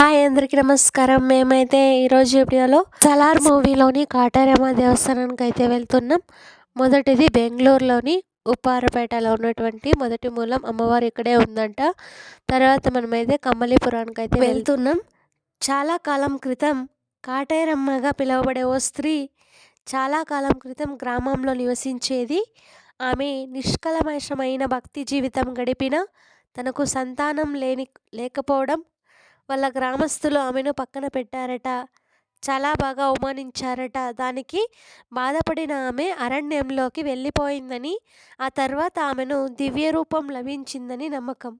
Hi అందరికి నమస్కారం. మేమైతే ఈరోజు వీడియోలో సలార్ మూవీలోని కాటారమ్మ దేవస్థానానికి అయితే వెళ్తున్నాం. మొదటిది బెంగళూరులోని ఉప్పారపేటలో ఉన్నటువంటి మొదటి మూలం అమ్మవారు ఇక్కడే ఉందంట. తర్వాత మనమైతే కమ్మలీపురానికి అయితే వెళ్తున్నాం. చాలా కాలం క్రితం కాటేరమ్మగా పిలువబడే ఓ స్త్రీ చాలా కాలం క్రితం గ్రామంలో నివసించేది. ఆమె నిష్కలమషమైన భక్తి జీవితం గడిపిన తనకు సంతానం లేని లేకపోవడం వాళ్ళ గ్రామస్తులు ఆమెను పక్కన పెట్టారట. చాలా బాగా అవమానించారట. దానికి బాధపడిన ఆమె అరణ్యంలోకి వెళ్ళిపోయిందని ఆ తర్వాత ఆమెను దివ్య రూపం లభించిందని నమ్మకం.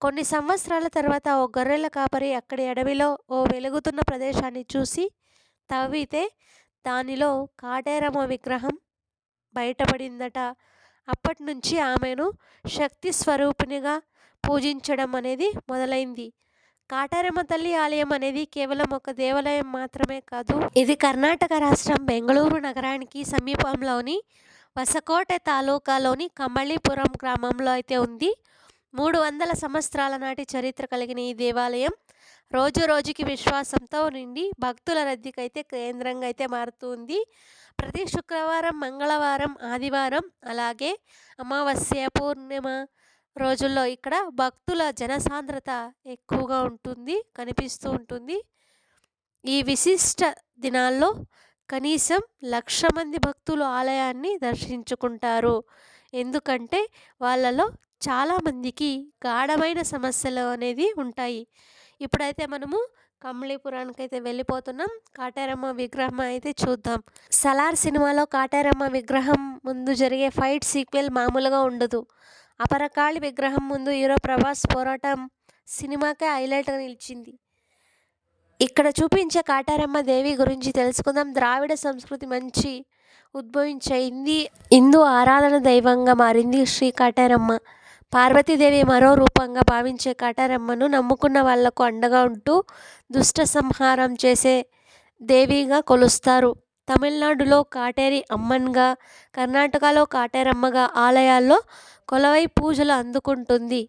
కొన్ని సంవత్సరాల తర్వాత ఓ గొర్రెల కాపరి అక్కడి అడవిలో ఓ వెలుగుతున్న ప్రదేశాన్ని చూసి తవ్వితే దానిలో కాటేరమ్మ విగ్రహం బయటపడిందట. అప్పటి నుంచి ఆమెను శక్తి స్వరూపిణిగా పూజించడం అనేది మొదలైంది. కాటారమ్మ తల్లి ఆలయం అనేది కేవలం ఒక దేవాలయం మాత్రమే కాదు ఇది కర్ణాటక రాష్ట్రం బెంగళూరు నగరానికి సమీపంలోని వసకోట తాలూకాలోని కమళీపురం గ్రామంలో అయితే ఉంది. మూడు వందల సంవత్సరాల నాటి చరిత్ర కలిగిన ఈ దేవాలయం రోజు రోజుకి విశ్వాసంతో నిండి భక్తుల రద్దీకైతే కేంద్రంగా అయితే మారుతుంది. ప్రతి శుక్రవారం మంగళవారం ఆదివారం అలాగే అమావాస్య పూర్ణిమ రోజుల్లో ఇక్కడ భక్తుల జనసాంద్రత ఎక్కువగా ఉంటుంది కనిపిస్తూ ఉంటుంది. ఈ విశిష్ట దినాల్లో కనీసం లక్ష మంది భక్తులు ఆలయాన్ని దర్శించుకుంటారు. ఎందుకంటే వాళ్ళలో చాలామందికి గాఢమైన సమస్యలు అనేది ఉంటాయి. ఇప్పుడైతే మనము కమలీపురానికి అయితే వెళ్ళిపోతున్నాం. కాటేరమ్మ విగ్రహం అయితే చూద్దాం. సలార్ సినిమాలో కాటారమ్మ విగ్రహం ముందు జరిగే ఫైట్ సీక్వెల్ మామూలుగా ఉండదు. అపరకాళి విగ్రహం ముందు హీరో ప్రభాస్ పోరాటం సినిమాకే హైలైట్గా నిలిచింది. ఇక్కడ చూపించే కాటారమ్మ దేవి గురించి తెలుసుకుందాం. ద్రావిడ సంస్కృతి మంచి ఉద్భవించే హిందీ హిందూ ఆరాధన దైవంగా మారింది శ్రీ కాటారమ్మ. పార్వతీదేవి మరో రూపంగా భావించే కాటారమ్మను నమ్ముకున్న వాళ్ళకు అండగా ఉంటూ దుష్ట సంహారం చేసే దేవిగా కొలుస్తారు. తమిళనాడులో కాటేరి అమ్మన్గా కర్ణాటకలో కాటేరమ్మగా ఆలయాల్లో కొలవై పూజలు అందుకుంటుంది.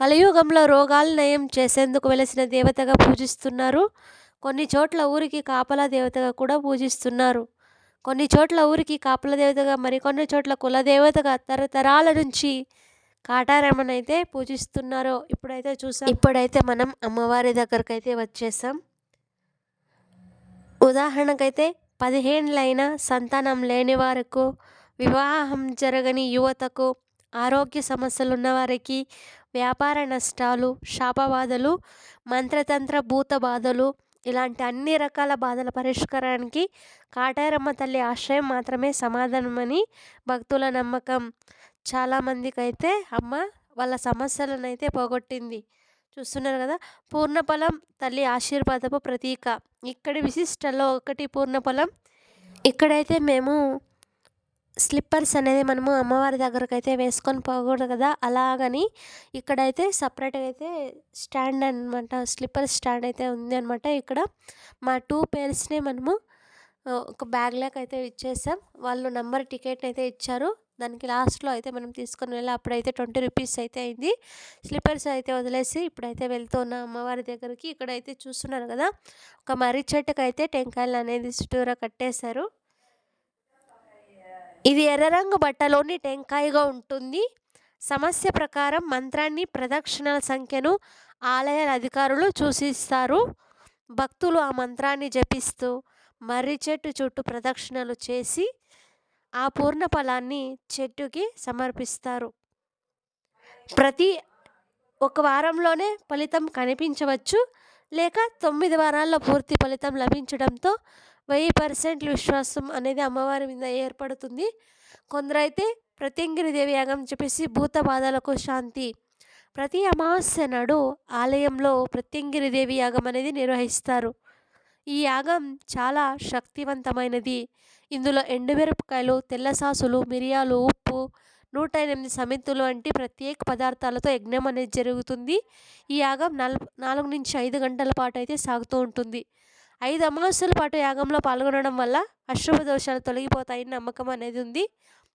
కలియుగంలో రోగాలు నయం చేసేందుకు వెలసిన దేవతగా పూజిస్తున్నారు. కొన్ని చోట్ల ఊరికి కాపలా దేవతగా కూడా పూజిస్తున్నారు. కొన్ని చోట్ల ఊరికి కాపల దేవతగా మరికొన్ని చోట్ల కులదేవతగా తరతరాల నుంచి కాటారమ్మను అయితే పూజిస్తున్నారో ఇప్పుడైతే చూసాం. ఇప్పుడైతే మనం అమ్మవారి దగ్గరకైతే వచ్చేసాం. ఉదాహరణకైతే పదిహేండ్లైన సంతానం లేని వారికు వివాహం జరగని యువతకు ఆరోగ్య సమస్యలు ఉన్నవారికి వ్యాపార నష్టాలు శాపబాధలు మంత్రతంత్ర భూత బాధలు ఇలాంటి అన్ని రకాల బాధల పరిష్కారానికి కాటారమ్మ తల్లి ఆశ్రయం మాత్రమే సమాధానమని భక్తుల నమ్మకం. చాలామందికి అయితే అమ్మ వాళ్ళ సమస్యలను అయితే పోగొట్టింది. చూస్తున్నారు కదా! పూర్ణఫలం తల్లి ఆశీర్వాదపు ప్రతీక. ఇక్కడి విశిష్టలో ఒకటి పూర్ణఫలం ఇక్కడైతే మేము స్లిప్పర్స్ అనేది మనము అమ్మవారి దగ్గరకు అయితే వేసుకొని పోకూడదు కదా! అలాగని ఇక్కడైతే సపరేట్గా అయితే స్టాండ్ అనమాట స్లిప్పర్ స్టాండ్ అయితే ఉంది అనమాట ఇక్కడ మా టూ పేర్స్ని మనము ఒక బ్యాగ్ లాక్ అయితే ఇచ్చేసాం. వాళ్ళు నంబర్ టికెట్ అయితే ఇచ్చారు. దానికి లాస్ట్లో అయితే మనం తీసుకొని వెళ్ళి అప్పుడైతే ట్వంటీ రూపీస్ అయితే అయింది. స్లిప్పర్స్ అయితే వదిలేసి ఇప్పుడైతే వెళ్తున్న అమ్మవారి దగ్గరికి ఇక్కడైతే చూస్తున్నారు కదా ఒక మర్రి చెట్టుకు అయితే టెంకాయలు అనేది చుట్టూరా కట్టేశారు. ఇది ఎర్ర రంగు బట్టలోని టెంకాయగా ఉంటుంది. సమస్య ప్రకారం మంత్రాన్ని ప్రదక్షిణల సంఖ్యను ఆలయ అధికారులు సూచిస్తారు భక్తులు ఆ మంత్రాన్ని జపిస్తూ మర్రి చెట్టు చుట్టూ ప్రదక్షిణలు చేసి ఆ పూర్ణ ఫలాన్ని చెట్టుకి సమర్పిస్తారు. ప్రతి ఒక వారంలోనే ఫలితం కనిపించవచ్చు. లేక తొమ్మిది వారాల్లో పూర్తి ఫలితం లభించడంతో వెయ్యి పర్సెంట్ విశ్వాసం అనేది అమ్మవారి మీద ఏర్పడుతుంది. కొందరైతే ప్రత్యంగిరి దేవి యాగం చెప్పేసి భూత బాధలకు శాంతి. ప్రతి అమావాస్య నాడు ఆలయంలో ప్రత్యంగిరి దేవి యాగం అనేది నిర్వహిస్తారు. ఈ యాగం చాలా శక్తివంతమైనది. ఇందులో ఎండుమిరపకాయలు తెల్ల సాసులు మిరియాలు ఉప్పు నూట ఎనిమిది సమితులు వంటి ప్రత్యేక పదార్థాలతో యజ్ఞం అనేది జరుగుతుంది. ఈ యాగం నల్ నాలుగు నుంచి ఐదు గంటల పాటు అయితే సాగుతూ ఉంటుంది. ఐదు అమావాస్యల పాటు యాగంలో పాల్గొనడం వల్ల అశుభ దోషాలు తొలగిపోతాయని నమ్మకం అనేది ఉంది.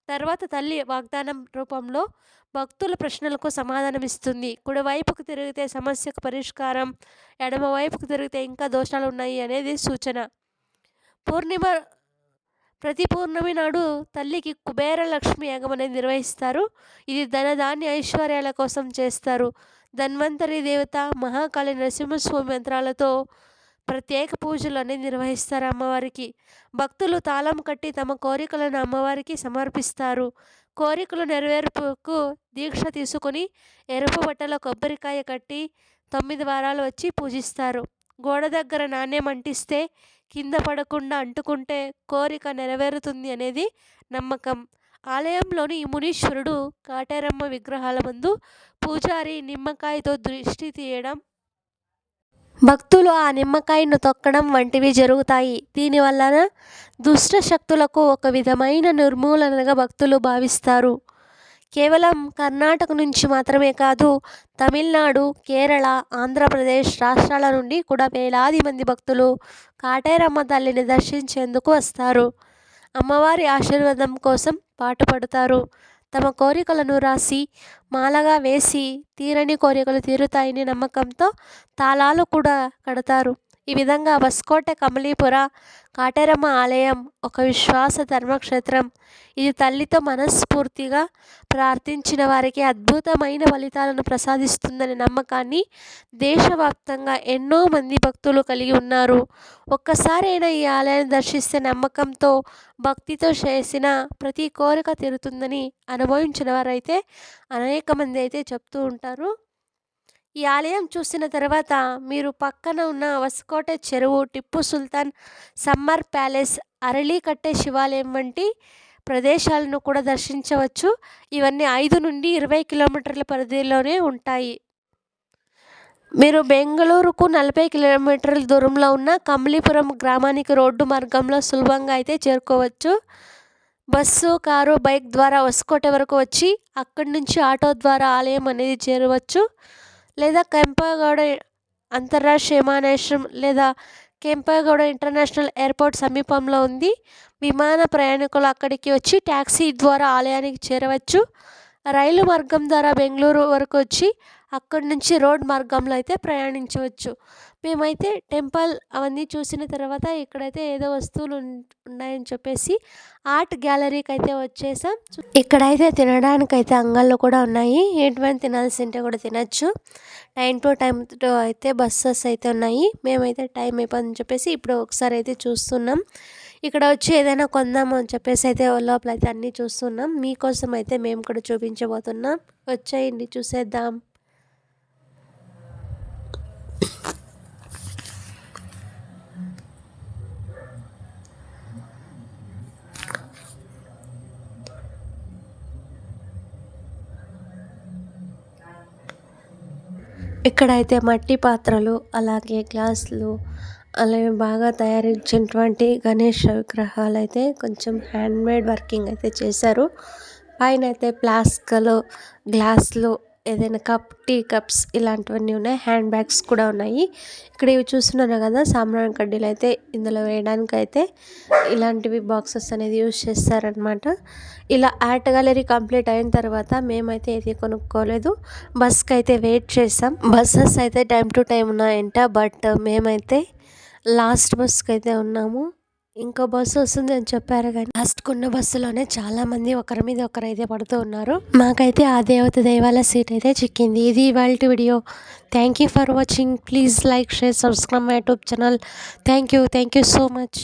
తర్వాత తల్లి వాగ్దానం రూపంలో భక్తుల ప్రశ్నలకు సమాధానమిస్తుంది. కుడివైపుకు తిరిగితే సమస్యకు పరిష్కారం ఎడమవైపుకు తిరిగితే ఇంకా దోషాలు ఉన్నాయి అనేది సూచన. పూర్ణిమ ప్రతి పూర్ణమి నాడు తల్లికి కుబేర లక్ష్మి యాగం అనేది నిర్వహిస్తారు. ఇది ధనధాన్య ఐశ్వర్యాల కోసం చేస్తారు. ధన్వంతరి దేవత మహాకాళి నరసింహస్వామి యంత్రాలతో ప్రత్యేక పూజలు అనేది నిర్వహిస్తారు అమ్మవారికి. భక్తులు తాళం కట్టి తమ కోరికలను అమ్మవారికి సమర్పిస్తారు. కోరికలు నెరవేర్పుకు దీక్ష తీసుకొని ఎరుపు బట్టల కొబ్బరికాయ కట్టి తొమ్మిది వారాలు వచ్చి పూజిస్తారు. గోడ దగ్గర నాణ్యం అంటిస్తే కింద పడకుండా అంటుకుంటే కోరిక నెరవేరుతుంది అనేది నమ్మకం. ఆలయంలోని మునీశ్వరుడు కాటేరమ్మ విగ్రహాల ముందు పూజారి నిమ్మకాయతో దృష్టి తీయడం భక్తులు ఆ నిమ్మకాయను తొక్కడం వంటివి జరుగుతాయి. దీనివలన దుష్ట శక్తులకు ఒక విధమైన నిర్మూలనగా భక్తులు భావిస్తారు. కేవలం కర్ణాటక నుంచి మాత్రమే కాదు తమిళనాడు కేరళ ఆంధ్రప్రదేశ్ రాష్ట్రాల నుండి కూడా వేలాది మంది భక్తులు కాటేరమ్మ తల్లిని దర్శించేందుకు వస్తారు. అమ్మవారి ఆశీర్వాదం కోసం పాటుపడతారు. తమ కోరికలను రాసి మాలగా వేసి తీరని కోరికలు తీరుతాయని నమ్మకంతో తాళాలు కూడా కడతారు. ఈ విధంగా వస్కోట కమలీపుర కాటేరమ్మ ఆలయం ఒక విశ్వాస ధర్మక్షేత్రం. ఇది తల్లితో మనస్ఫూర్తిగా ప్రార్థించిన వారికి అద్భుతమైన ఫలితాలను ప్రసాదిస్తుందనే నమ్మకాన్ని దేశవ్యాప్తంగా ఎన్నో మంది భక్తులు కలిగి ఉన్నారు. ఒక్కసారైనా ఈ ఆలయాన్ని దర్శిస్తే నమ్మకంతో భక్తితో చేసిన ప్రతి కోరిక తీరుతుందని అనుభవించిన వారైతే అనేక మంది అయితే చెప్తూ ఉంటారు. ఈ ఆలయం చూసిన తర్వాత మీరు పక్కన ఉన్న వసుకోట చెరువు టిప్పు సుల్తాన్ సమ్మర్ ప్యాలెస్ అరళీకట్టే శివాలయం వంటి ప్రదేశాలను కూడా దర్శించవచ్చు. ఇవన్నీ ఐదు నుండి ఇరవై కిలోమీటర్ల పరిధిలోనే ఉంటాయి. మీరు బెంగళూరుకు నలభై కిలోమీటర్ల దూరంలో ఉన్న కమలీపురం గ్రామానికి రోడ్డు మార్గంలో సులభంగా అయితే చేరుకోవచ్చు. బస్సు కారు బైక్ ద్వారా వసుకోట వరకు వచ్చి అక్కడి నుంచి ఆటో ద్వారా ఆలయం అనేది చేరవచ్చు. లేదా కెంపగౌడ అంతర్రాష్ట్రీయ విమానాశ్రయం లేదా కెంపగౌడ ఇంటర్నేషనల్ ఎయిర్పోర్ట్ సమీపంలో ఉంది. విమాన ప్రయాణికులు అక్కడికి వచ్చి ట్యాక్సీ ద్వారా ఆలయానికి చేరవచ్చు. రైలు మార్గం ద్వారా బెంగళూరు వరకు వచ్చి అక్కడి నుంచి రోడ్ మార్గంలో అయితే ప్రయాణించవచ్చు. మేమైతే టెంపుల్ అవన్నీ చూసిన తర్వాత ఇక్కడైతే ఏదో వస్తువులు ఉన్నాయని చెప్పేసి ఆర్ట్ గ్యాలరీకి అయితే వచ్చేసాం. ఇక్కడైతే తినడానికి అయితే అంగళ్ళు కూడా ఉన్నాయి. ఎటువంటి తినాల్సింటే కూడా తినచ్చు. టైం టు టైం టు అయితే బస్సెస్ అయితే ఉన్నాయి. మేమైతే టైం అయిపోయిందని చెప్పేసి ఇప్పుడు ఒకసారి అయితే చూస్తున్నాం. ఇక్కడ వచ్చి ఏదైనా కొందాము అని చెప్పేసి అయితే లోపల అయితే అన్నీ చూస్తున్నాం. మీకోసం అయితే మేము కూడా చూపించబోతున్నాం. వచ్చేయండి చూసేద్దాం. ఇక్కడైతే మట్టి పాత్రలు అలాగే గ్లాసులు అలాగే బాగా తయారించినటువంటి గణేష్ విగ్రహాలు అయితే కొంచెం హ్యాండ్మేడ్ వర్కింగ్ అయితే చేశారు. పైన అయితే ప్లాస్కలు గ్లాసులు ఏదైనా కప్ టీ కప్స్ ఇలాంటివన్నీ ఉన్నాయి. హ్యాండ్ బ్యాగ్స్ కూడా ఉన్నాయి. ఇక్కడ ఇవి చూస్తున్నారు కదా సాంబ్రాణి కడ్డీలు అయితే ఇందులో వేయడానికి అయితే ఇలాంటివి బాక్సెస్ అనేది యూజ్ చేస్తారనమాట ఇలా ఆర్ట్ గ్యాలరీ కంప్లీట్ అయిన తర్వాత మేమైతే ఏది కొనుక్కోలేదు. బస్కి అయితే వెయిట్ చేసాం బస్సెస్ అయితే టైం టు టైం ఉన్నాయంట బట్ మేమైతే లాస్ట్ బస్కి అయితే ఉన్నాము. ఇంకో బస్సు వస్తుంది అని చెప్పారు కానీ లాస్ట్ కొన్న బస్సులోనే చాలా మంది ఒకరి మీద ఒకరు అయితే పడుతూ ఉన్నారు. మాకైతే ఆ దేవత దైవాల సీట్ అయితే చిక్కింది. ఇది ఇవాళ video. Thank you for watching please like share subscribe my YouTube channel thank you thank you so much